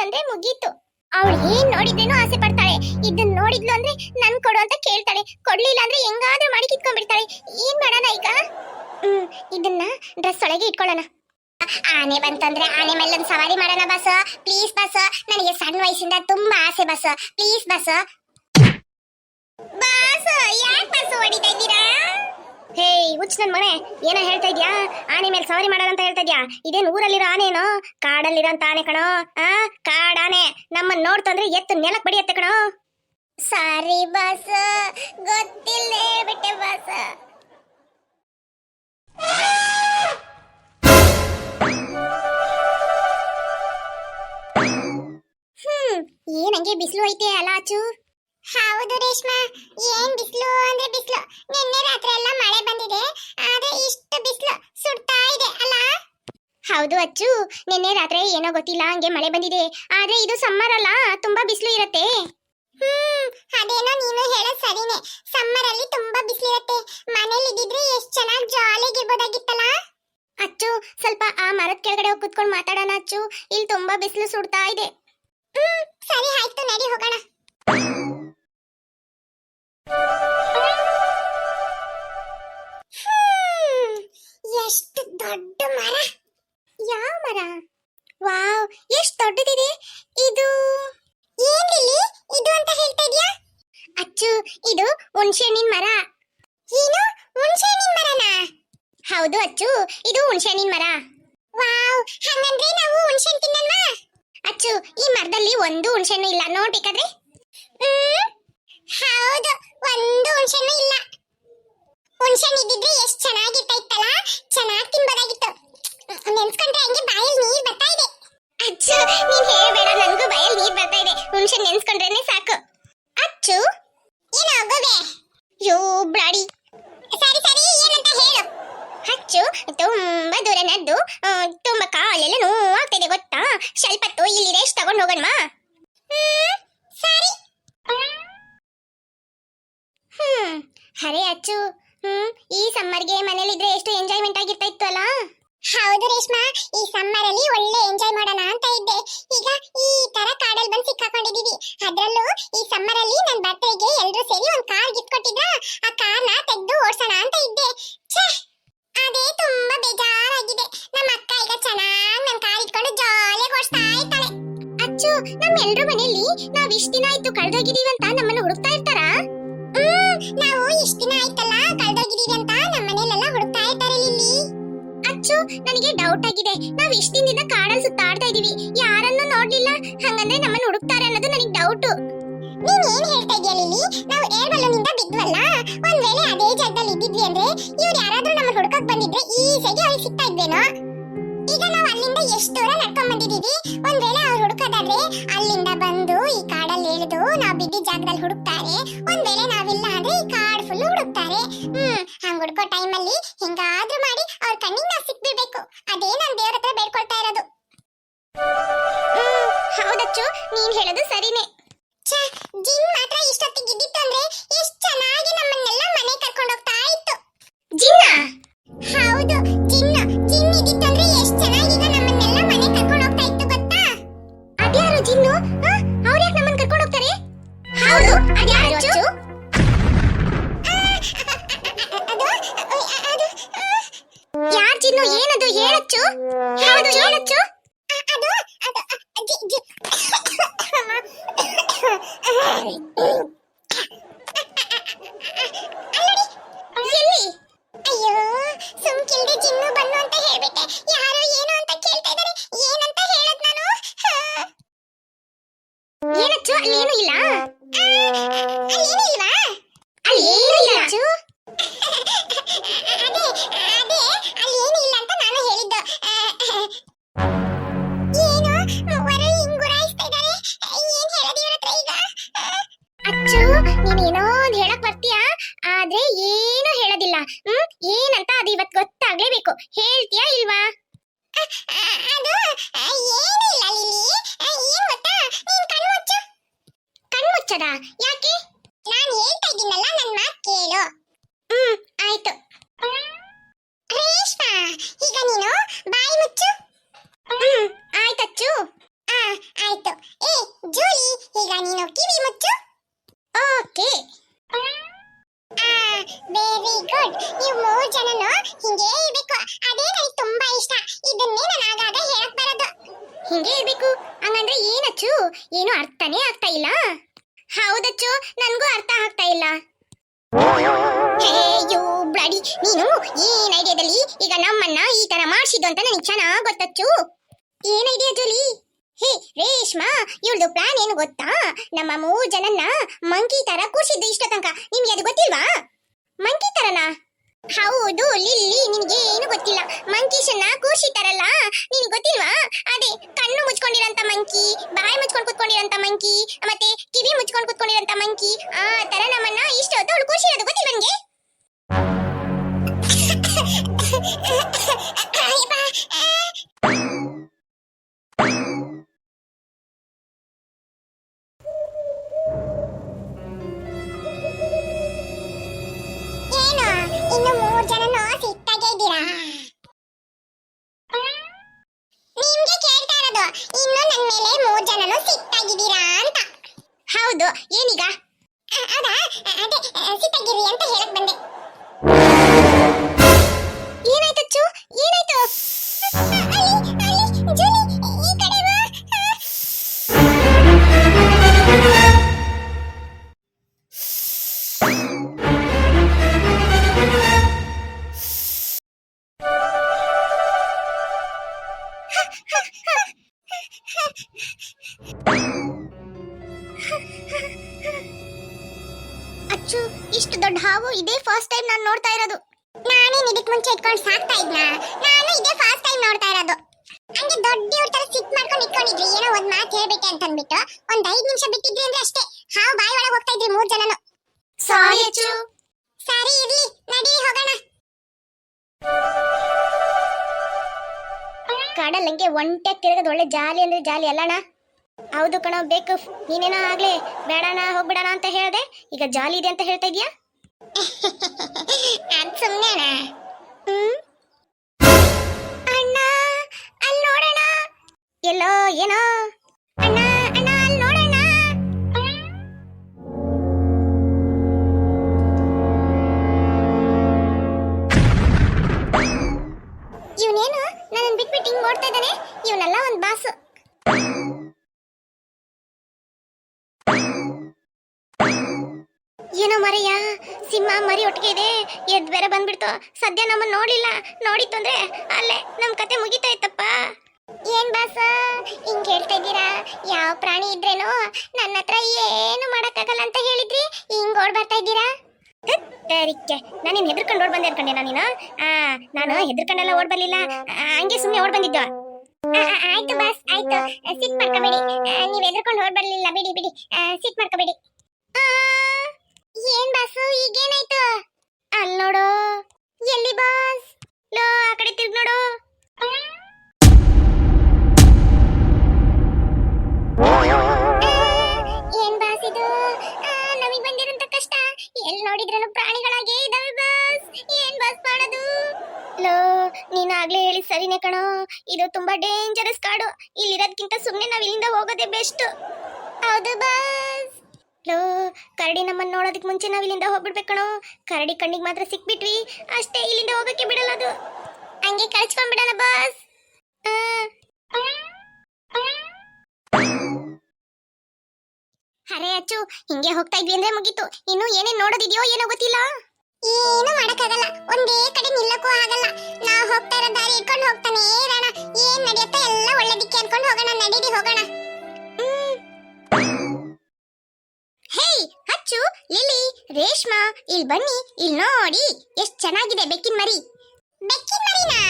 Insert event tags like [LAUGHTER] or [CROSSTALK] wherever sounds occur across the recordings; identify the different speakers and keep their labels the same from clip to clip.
Speaker 1: ಅಂದ್ರೆ ಮುಗೀತು. ಅವಳು ಏನ್ ನೋಡಿದ್ರೇನು ಆಸೆ ಪಡ್ತಾಳೆ. ಇದನ್ನ ನೋಡಿದ್ಲು ಅಂದ್ರೆ ನನ್ ಕೊಡು ಅಂತ ಕೇಳ್ತಾಳೆ. ಕೊಡ್ಲಿಲ್ಲ ಅಂದ್ರೆ ಹೆಂಗಾದ್ರೂ ಮಾಡಿ ಕಿತ್ಕೊಂಡ್ಬಿಡ್ತಾಳೆ. ಏನ್ ಮಾಡೋಣ ಈಗ? ಹ್ಮ್, ಇದನ್ನ ಡ್ರೆಸ್ ಒಳಗೆ ಇಟ್ಕೊಳ್ಳೋಣ. ಆನೆ ಬಂತಂದ್ರೆ ಆನೆ ಮೇಲೆ ಒಂದು ಸವಾರಿ ಮಾಡೋಣ ಬಸ್ ಪ್ಲೀಸ್ ಬಸ್ ನನಗೆ ಸಣ್ಣ ವಯಸ್ಸಿಂದ ತುಂಬಾ ಆಸೆ ಬಸ್ ಪ್ಲೀಸ್ ಬಸ್ ಬಾಸ್ ಯಾಕೆ ಬಸ್ ಹೊಡಿತಾ ಇದ್ದೀರಾ? ಹೇ ಹುಚ್ಚ ನನ್ ಮನೆ. ಏನೋ ಹೇಳ್ತಾ ಇದ್ಯಾ? ಆನೆ ಮೇಲೆ ಸವಾರಿ ಮಾಡೋಣ ಅಂತ ಹೇಳ್ತಾ ಇದ್ಯಾ? ಇದೇನ್ ಊರಲ್ಲಿರೋ ಆನೆನೋ? ಕಾಡಲ್ಲಿರೋ ಅಂತ ಆನೆ ಕಣೋ. ಆ ಕಾಡಾನೆ. ನಮ್ಮನ್ನ ನೋಡ್ತಂದ್ರೆ ಎತ್ತು ನೆಲಕ್ ಬಡಿಯತ್ತೆ ಕಣೋ. ಸಾರಿ ಬಾಸ ಗೊತ್ತಿಲ್ಲ ಹೇಳ್ಬಿಟ್ಟೆ ಬಾಸ. ಹ್ಮ್ ಏನಂಗೆ ಬಿಸಿಲು ಐತೆ ಅಲಾಚು ಹೌದು ರೇಷ್ಮಾ, ಏನ್ ಬಿಸಿಲು ಅಂದ್ರೆ ಬಿಸಿಲು. ನಿನ್ನೆ ರಾತ್ರಿ ಎಲ್ಲ ಮಳೆ ಬಂದಿದೆ, ಆದ್ರೆ ಇಷ್ಟು ಬಿಸಿಲು ಸುಡ್ತಾ ಇದೆ ಅಲ್ಲ? ಹೌದು ಅಚ್ಚು, ನಿನ್ನೆ ರಾತ್ರಿ ಏನೋ ಗೊತ್ತಿಲ್ಲ, ಹಂಗೆ ಮಳೆ ಬಂದಿದೆ. ಆದ್ರೆ ಇದು ಸಮ್ಮರ್ ಅಲ್ಲ, ತುಂಬಾ ಬಿಸಿಲು ಇರತ್ತೆ. ಹ್ಮ್, ಅದೇನೋ ನೀನು ಹೇಳೋದ್ ಸರಿನೇ. ಸಮ್ಮರ್ ಅಲ್ಲಿ ತುಂಬಾ ಬಿಸಿಲಿರತ್ತೆ ಮನೇಲಿ ಇದ್ದಿದ್ರೆ ಎಷ್ಟ್ ಚೆನ್ನಾಗಿ ಜಾಲಿಗೆ ಇರ್ಬೋದಾಗಿತ್ತಲ್ಲ? ಅಚ್ಚು, ಸ್ವಲ್ಪ ಆ ಮರದ ಕೆಳಗಡೆ ಹೋಗಿ ಕುತ್ಕೊಂಡು ಮಾತಾಡೋಣ ಅಚ್ಚು. ಇಲ್ಲಿ ತುಂಬಾ ಬಿಸಿಲು ಸುಡ್ತಾ ಇದೆ. ದೊಡ್ಡ ಮರ? ಯಾವ ಮರ? ವಾವ್, ಎಷ್ಟು ದೊಡ್ಡದಿದೆ. ಇದು ಇಲ್ಲಿ? ಇದು ಅಂತ ಹೇಳ್ತಾ ಇದೀಯಾ? ಅಚ್ಚು, ಇದು ಹುಣಸೆಹಣ್ಣಿನ ಮರ. ಏನು? ಹುಣ್ಸೆಹಣ್ಣಿನ ಮರನಾ? ಹೌದು ಅಚ್ಚು, ಇದು ಹುಣಸೆಹಣ್ಣಿನ ಮರ. ವಾವ್, ಹಂಗಂದ್ರೆ ನಾವು ಹುಣಸೆಹಣ್ಣು ತಿನ್ನಲ್ವಾ? ಅಚ್ಚು, ಈ ಮರದಲ್ಲಿ ಒಂದು ಹುಣಸೆಹಣ್ಣು ಇಲ್ಲ. ನೋಡ್ಬೇಕಾದ್ರೆ? ಹೌದು, ಒಂದು ಹುಣಸೆಹಣ್ಣು ಇಲ್ಲ. ಹುಣ್ಸೆಹಣ್ಣು ಇದ್ದಿದ್ರೆ ಎಷ್ಟು ಚೆನ್ನಾಗಿರ್ತಾಯಿತ್ತಲ್ಲ ಚೆನ್ನಾಗಿ ತಿನ್ಬೋದಾಗಿತ್ತು. ನೆನ್ಸ್ಕೊಂಡ್ರೆ ಹಂಗೆ ಬಾಯಲ್ಲಿ ನೀರ್ ಬರ್ತಾ ಇದೆ. ಅಜ್ಜ ನೀನ್ ಹೇಳ್ಬೇಡ ನನಗೂ ಬಾಯಲ್ಲಿ ನೀರ್ ಬರ್ತಾ ಇದೆ. ಹುಣ್ಸೆ ನೆನ್ಸ್ಕೊಂಡ್ರೇನೆ ಸಾಕು ಅಚ್ಚು ಏನಾಗೋದೆ ಯೋ ಬ್ಲಾಡಿ ಸರಿ ಸರಿ ಏನಂತ ಹೇಳು ಅಚ್ಚು ತುಂಬಾ ದೂರ ನದ್ದು ಆ, ತುಂಬಾ ಕಾಲೆಲ್ಲ ನೋವಾಗ್ತಿದೆ ಗೊತ್ತಾ ಸ್ವಲ್ಪ ಹೊತ್ತು ಇಲ್ಲಿ ರೆಸ್ಟ್ ತಗೊಂಡು ಹೋಗೋಣ ಸರಿ ಹ್ಮ್ ಹರೇ ಅಚ್ಚು ಹ್ಮ್ ಮನೇಲಿ ಇದ್ರೆ ಎಷ್ಟು ಎಂಜಾಯ್ಮೆಂಟ್ ಆಗಿರ್ತಾ ಇತ್ತು ಅಲ್ಲ ಹೌದು ರೇಷ್ಮಾ, ಈ ಸಮ್ಮರ್ ಅಲ್ಲಿ ಒಳ್ಳೆ ಎಂಜಾಯ್ ಮಾಡೋಣ ಅಂತ ಇದ್ದೆ. ಈಗ ಈ ತರ ಕಾಡಲ್ಲಿ ಬಂದು ಸಿಕ್ಕಾಕೊಂಡಿದೀವಿ ಅದ್ರಲ್ಲೂ ಈ ಸಮ್ಮರ್ ಅಲ್ಲಿ ನನ್ನ ಬರ್ತ್ಡೇಗೆ ಎಲ್ಲರೂ ಸೇರಿ ಒಂದ್ ಕಾರ್ ಗಿಫ್ಟ್ ಕೊಟ್ಟಿದ್ರ. ಆ ಕಾರ್ ಕಾರ್ನ ತೆಗೆದು ಓಡ್ಸೋಣ ಅಂತ ಇದ್ದೆ. ಛೇ, ಅದೇ ತುಂಬಾ ಬೇಜಾರಾಗಿದೆ. ನಮ್ಮ ಅಕ್ಕ ಈಗ ಚೆನ್ನಾಗಿ ನನ್ನ ಕಾರ್ ಇಟ್ಕೊಂಡು ಜಾಲಿಯಾಗಿ ಓಡಿಸ್ತಾ ಇರ್ತಾಳೆ. ಅಚ್ಚು ನಮ್ಮ ಮನೆಯಲ್ಲಿ ನಾವ್ ಇಷ್ಟ ದಿನ ಆಯ್ತು ಕಳ್ದೋಗಿದೀವಿ ಅಂತ ನಮ್ಮನ್ನ ನನಗೆ ಡೌಟ್ ಆಗಿದೆ. ನಾವು ಎಷ್ಟು ದಿನದಿಂದ ಕಾಡಲ್ಲಿ ಸುತ್ತಾಡ್ತಾ ಇದೀವಿ. ಯಾರನ್ನು ನೋಡ್ಲಿಲ್ಲ. ಹಂಗಂದ್ರೆ ನಮ್ಮನ್ನ ಹುಡುಕ್ತಾರೆ ಅನ್ನೋದು ನನಗೆ ಡೌಟ್ ನೀನ್ ಏನ್ ಹೇಳ್ತಾ ಇದೀಯ ಲಿಲಿ? ನಾವು ಏರ್ ಬಲೂನಿಂದ ಬಿದ್ವಲ್ಲ? ಒಂದ್ ವೇಳೆ ಅದೇ ಜಾಗದಲ್ಲಿ ಇದ್ದಿದ್ವಿ ಅಂದ್ರೆ ಇವ್ರು ಯಾರಾದ್ರೂ ನಮ್ಮನ್ನ ಹುಡುಕಕ್ ಬಂದಿದ್ರೆ ಈಸಿಯಾಗಿ ಅವ್ರಿಗೆ ಸಿಗ್ತಾ ಇದ್ವೇನೋ? ಈಗ ನಾವು ಅಲ್ಲಿಂದ ಎಷ್ಟು ದೂರ ನಡ್ಕೊಂಡ್ ಬಂದಿದೀವಿ ಒಂದ್ ವೇಳೆ ಅವ್ರು ಹುಡುಕೋದಾದ್ರೆ ಅಲ್ಲಿಂದ ಬಂದು ಈ ಕಾಡಲ್ಲಿ ಇಳಿದು ನಾವ್ ಬಿದ್ದಿದ್ದ ಜಾಗದಲ್ಲಿ ಹುಡುಕ್ತಾರೆ. ಒಂದ್ ವೇಳೆ ನಾವಿಲ್ಲ ಅಂದ್ರೆ ಈ ಕಾಡ್ ಫುಲ್ ಹುಡುಕ್ತಾರೆ. ಹ್ಮ್, ಹಂಗ್ ಹುಡ್ಕೋ ಟೈಮಲ್ಲಿ ಹೆಂಗಾದ್ರೂ ಮಾಡಿ ಅವ್ರ ಕಣ್ಣಿಗೆ ಸಿಕ್ಬಿಡ್ಬೇಕು ಅದೇ ನಾನ್ ದೇವ್ರ ಹತ್ರ ಬೇಡ್ಕೊಳ್ತಾ ಇರೋದು. ಹೌದಚ್ಚು. ನೀನ್ ಹೇಳೋದು ಸರಿನೇ. ಛೇ ಜಿನ್ ಮಾತ್ರ ಇಷ್ಟೊತ್ತಿಗೆ [LAUGHS] ನಾನು? ಏನಚ್ಚು? ಅಲ್ಲಿ ಏನು ಇಲ್ಲ? ಅಲ್ಲೇನು ಇಲ್ವಾ ಇಲ್ಲ ಅಚ್ಚು? ಇಲ್ವಾ ಅದು ಏನು ಇಲ್ಲ ಲಿಲಿ ಏನ್ ಗೊತ್ತಾ? ನೀನ್ ಕಣ್ಮುಚ್ಚು ಕಣ್ಮುಚ್ಚದ ಯಾಕೆ? ನಾನು ಹೇಳ್ತಾ ಇದ್ದೀನಲ್ಲ, ನನ್ ಮಾತು ಕೇಳು. ಹ್ಮ್, ಆಯ್ತು. ರೇಷ್ಮಾ, ಈಗ ನೀನು ಬಾಯಿ ಮುಚ್ಚು. ಹ್ಮ್ ಆಯ್ತಚ್ಚು ಆ,
Speaker 2: ಆಯ್ತು. ಏ, ಜೂಲಿ, ಈಗ ನೀನು ಕಿವಿ ಮುಚ್ಚು. ಓಕೆ. ವೆರಿ ಗುಡ್ ನೀವು ಮೂರು ಜನನು ಹಿಂಗೆ ಇರ್ಬೇಕು. ಅದೇ ನನಗೆ ತುಂಬಾ ಇಷ್ಟ. ಇದನ್ನೇ ನಾನು ಆಗಾಗ ಹೇಳಕ್ ಬರೋದು. ಹಿಂಗೆ ಇರ್ಬೇಕು. ಹಂಗಂದ್ರೆ ಏನಚ್ಚು ಏನು ಅರ್ಥನೇ ಆಗ್ತಾ ಇಲ್ಲ. ಹೌದಚ್ಚು ನನಗೂ ಅರ್ಥ ಆಗ್ತಾ ಇಲ್ಲ. Hey, you bloody. ನೀನು ಏನ್ ಐಡಿಯಾದಲ್ಲಿ ಈಗ ನಮ್ಮನ್ನ ಈ ತರ ಮಾಡ್ಸಿದ್ದು ಅಂತ ನನಗೆ ಚೆನ್ನಾಗ್ ಗೊತ್ತಚ್ಚು. ಏನ್ ಐಡಿಯಾ ಹೇ, ರೇಷ್ಮಾ, ಇವಳದು ಪ್ಲಾನ್ ಏನು ಗೊತ್ತಾ? ನಮ್ಮ ಮೂರು ಜನನ್ನ ಮಂಕಿ ತರ ಕೂರ್ಸಿದ್ದು ಇಷ್ಟ ತನಕ. ನಿಮ್ಗೆ ಅದು ಗೊತ್ತಿಲ್ವಾ? ಮಂಕಿ ತರನಾ? ಹೌದು, ಲಿಲ್ಲಿ ನಿನ್ಗೆ ಏನು ಗೊತ್ತಿಲ್ಲ. ಮಂಕೀಶನ್ನ ಕೂರ್ಸಿತಾರಲ್ಲ ಹಾವು ಇದೇ ಫಸ್ಟ್ ಟೈಮ್ ನಾನು ನೋಡ್ತಾ ಇರೋದು. ನಾನೇನ್ ಇದಕ್ ಮುಂಚೆ ಇಟ್ಕೊಂಡು ಸಾಕ್ತಾ ಇದ್ನ? ನಾನು ಇದೇ ಫಸ್ಟ್ ಟೈಮ್ ನೋಡ್ತಾ ಇರೋದು. ಹಂಗೆ ದೊಡ್ಡ ಇವ್ರ ತರ ಸಿಟ್ ಮಾಡ್ಕೊಂಡು ಇಟ್ಕೊಂಡಿದ್ರಿ ಏನೋ ಒಂದ್ ಮಾತು ಹೇಳ್ಬಿಟ್ಟೆ ಅಂತ ಅಂದ್ಬಿಟ್ಟು ಒಂದ್ ಐದ್ ನಿಮಿಷ ಬಿಟ್ಟಿದ್ರಿ ಅಂದ್ರೆ ಅಷ್ಟೇ. ಹಾವು ಬಾಯಿ ಒಳಗೆ ಹೋಗ್ತಾ ಇದ್ರಿ ಮೂರ್ ಜನನು. ಸಾರಿ ಅಚ್ಚು. ಸರಿ ಇರ್ಲಿ. ನಡಿ ಹೋಗೋಣ. ಕಡಲಂಗೆ ಒಂಟೆ ತಿರುಗದ ಒಳ್ಳೆ ಜಾಲಿ ಅಂದ್ರೆ ಜಾಲಿ ಅಲ್ಲಣ್ಣ? ಹೌದು ಕಣೋ ಬೇಕು. ನೀನೇನೋ ಆಗ್ಲಿ ಬೇಡಣ ಹೋಗ್ಬಿಡಣ ಅಂತ ಹೇಳ್ದೆ. ಈಗ ಜಾಲಿ ಇದೆ ಅಂತ ಹೇಳ್ತಾ ಇದೀಯಾ [LAUGHS] ಅದ್ ಸುಮ್ನೆನ? ಅಣ್ಣ ಅಲ್ಲಿ ನೋಡೋಣ. ಎಲ್ಲೋ, ಏನೋ? ಅಣ್ಣ ಅಣ್ಣ ಅಲ್ಲಿ ನೋಡೋಣ. ಇವನೇನು? ನನ್ನ ಬಿಟ್ಬಿಟ್ಟು ಹಿಂಗ್ ಓಡ್ತಾ ಇದ್ದಾನೆ. ಇವನೆಲ್ಲ ಒಂದ್ ಬಾಸು. ಏನೋ ಮರೆಯ ಸಿಂಹ ಮರಿ ಒಟ್ಟಿಗೆ ಇದೆ. ಎದ್ ಬೇರೆ ಬಂದ್ಬಿಡ್ತು. ಸದ್ಯ ನಮ್ಮನ್ನ ನೋಡಿಲ್ಲ. ನೋಡಿತ್ತು ಅಂದ್ರೆ ಅಲ್ಲೇ ನಮ್ ಕತೆ ಮುಗಿತಾ ಇತ್ತಪ್ಪ. ಏನ್ ಬಾಸ? ಹಿಂಗ್ ಹೇಳ್ತಾ ಇದ್ದೀರಾ? ಯಾವ ಪ್ರಾಣಿ ಇದ್ರೇನು ನನ್ನ ಹತ್ರ ಏನು ಮಾಡಕ್ಕಾಗಲ್ಲ ಅಂತ ಹೇಳಿದ್ರಿ. ಹಿಂಗ್ ಓಡ್ ಬರ್ತಾ ಇದ್ದೀರಾ? ತರಿಕೆ. ನಾನು ಹೆದರ್ಕೊಂಡು ಓಡ್ ಬಂದೆ ಅನ್ಕೊಂಡೆ ನಾನು ಆ, ನಾನು ಹೆದರ್ಕೊಂಡೆಲ್ಲ ಓಡ್ ಬರ್ಲಿಲ್ಲ. ಹಂಗೆ ಸುಮ್ಮನೆ ಓಡ್ ಬಂದಿದ್ದು. ಆಯ್ತು ಬಾಸ್, ಆಯ್ತು. ಸಿಟ್ ಮಾಡ್ಕೋಬೇಡಿ. ನೀವ್ ಹೆದರ್ಕೊಂಡು ಓಡ್ ಬರ್ಲಿಲ್ಲ. ಬಿಡಿ ಬಿಡಿ. ಸಿಟ್ ಮಾಡ್ಕೋಬೇಡಿ ಆ, ಏನ್ ಬಾಸು ಈಗೇನಾಯ್ತು ನೋಡು. ಎಲ್ಲಿ ಬಾಸ್? ಲೋ, ಆ ಕಡೆ ತಿರ್ಗ್ ನೋಡು. ಏನ್ ಬಾಸ್ ಇದು? ನಮಗೆ ಬಂದಿರಂತ ಕಷ್ಟ. ಎಲ್ಲಿ ನೋಡಿದ್ರನು ಪ್ರಾಣಿಗಳಾಗೇ ಇದಾವೆ ಬಾಸ್. ಏನ್ ಬಾಸ್ ಮಾಡೋದು? ಲೋ, ನೀನ್ ಆಗ್ಲೇ ಹೇಳಿ ಸರಿನೇ ಕಣೋ. ಇದು ತುಂಬಾ ಡೇಂಜರಸ್ ಕಾಡು. ಇಲ್ಲಿರೋದ್ಕಿಂತ ಸುಮ್ಮನೆ ನಾವ್ ಇಲ್ಲಿಂದ ಹೋಗೋದೇ ಬೆಸ್ಟ್ ಹೌದು ಬಾಸ್. ಲೋ, ಕರಡಿ ನಮ್ಮನ್ನ ನೋಡೋದಕ್ಕೆ ಮುಂಚೆ ನಾವು ಇಲ್ಲಿಂದ ಹೋಗ್ಬಿಡ್ಬೇಕು ಕಣೋ. ಕರಡಿ ಕಣ್ಣಿಗೆ ಮಾತ್ರ ಸಿಕ್ಬಿಟ್ವಿ. ಅಷ್ಟೇ ಇಲ್ಲಿಂದ ಹೋಗಕ್ಕೆ ಬಿಡಲ್ಲ ಅದು. ಹಂಗೆ ಕಳ್ಸ್ಕೊಂಡ್ಬಿಡಣ ಬಾಸ್ ಅರೆ ಅಚ್ಚು, ಹಿಂಗೆ ಹೋಗ್ತಾ ಇದ್ವಿ ಅಂದ್ರೆ ಮುಗೀತು. ಇನ್ನು ಏನೇನ್ ನೋಡೋದಿದೆಯೋ ಏನೋ ಗೊತ್ತಿಲ್ಲ? ಏನು ಮಾಡಕ್ಕಾಗಲ್ಲ. ಒಂದೇ ಕಡೆ ನಿಲ್ಲಕ್ಕೂ ಆಗಲ್ಲ. ನಾ ಹೋಗ್ತಾ ಇರೋ ದಾರಿ ಇಟ್ಕೊಂಡು ಹೋಗ್ತಾನೆ ಇರೋಣ. ಏನ್ ನಡೆಯುತ್ತೋ ಎಲ್ಲ ಒಳ್ಳೆದಿಕ್ಕೆ ಅನ್ಕೊಂಡು ಹೋಗೋಣ. ನಡೀರಿ, ಹೋಗೋಣ. ರೇಷ್ಮಾ, ಇಲ್ ಬನ್ನಿ, ಇಲ್ ನೋಡಿ, ಎಷ್ಟ್ ಚೆನ್ನಾಗಿದೆ ಬೆಕ್ಕಿನ ಮರಿ. ಬೆಕ್ಕಿನ ಮರಿನಾ?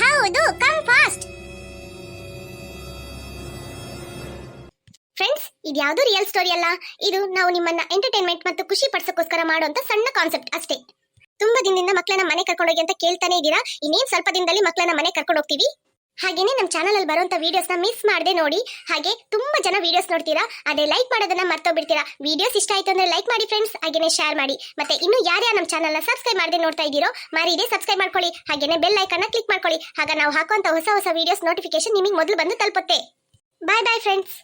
Speaker 2: ಹೌದು ಕಮ್ ಫಾಸ್ಟ್ ಫ್ರೆಂಡ್ಸ್ ಇದು ರಿಯಲ್ ಸ್ಟೋರಿ ಅಲ್ಲ? ಇದು ನಾವು ನಿಮ್ಮನ್ನ ಎಂಟರ್ಟೈನ್ಮೆಂಟ್ ಮತ್ತು ಖುಷಿ ಪಡಿಸೋಕ್ಕೋಸ್ಕರ ಮಾಡುವಂತ ಸಣ್ಣ ಕಾನ್ಸೆಪ್ಟ್ ಅಷ್ಟೇ. ತುಂಬಾ ದಿನದಿಂದ ಮಕ್ಕಳನ್ನ ಮನೆ ಕರ್ಕೊಂಡೋಗಿ ಅಂತ ಕೇಳ್ತಾನೆ ಇದ್ದೀರಾ? ಇನ್ನೇನ್ ಸ್ವಲ್ಪ ದಿನದಲ್ಲಿ ಮಕ್ಕಳನ್ನ ಮನೆ ಕರ್ಕೊಂಡು ಹೋಗ್ತೀವಿ? ಹಾಗೇನೆ ನಮ್ಮ ಚಾನಲ್ ಅಲ್ಲಿ ಬರುವಂತ ವಿಡಿಯೋಸ್ನ ಮಿಸ್ ಮಾಡದೆ ನೋಡಿ. ಹಾಗೆ ತುಂಬಾ ಜನ ವಿಡಿಯೋಸ್ ನೋಡ್ತೀರಾ. ಅದೇ ಲೈಕ್ ಮಾಡೋದನ್ನ ಮರ್ತೋಗ್ಬಿಡ್ತೀರಾ. ವಿಡಿಯೋಸ್ ಇಷ್ಟ ಆಯ್ತು ಅಂದ್ರೆ ಲೈಕ್ ಮಾಡಿ ಫ್ರೆಂಡ್ಸ್ ಹಾಗೇನೆ ಶೇರ್ ಮಾಡಿ. ಮತ್ತೆ ಇನ್ನು ಯಾರ್ಯಾರು ನಮ್ಮ ಚಾನಲ್ನ ಸಬ್ಸ್ಕ್ರೈಬ್ ಮಾಡದೆ ನೋಡ್ತಾ ಇದ್ದೀರೋ ಮಾರಿದೆ ಸಬ್ಸ್ಕ್ರೈಬ್ ಮಾಡ್ಕೊಳ್ಳಿ. ಹಾಗೇನೆ ಬೆಲ್ ಐಕನ್ ಕ್ಲಿಕ್ ಮಾಡ್ಕೊಳ್ಳಿ. ಆಗ ನಾವು ಹಾಕುವಂತ ಹೊಸ ಹೊಸ ವಿಡಿಯೋಸ್ ನೋಟಿಫಿಕೇಶನ್ ನಿಮಗೆ ಮೊದಲು ಬಂದು ತಲುಪುತ್ತೆ. ಬಾಯ್ ಬಾಯ್ ಫ್ರೆಂಡ್ಸ್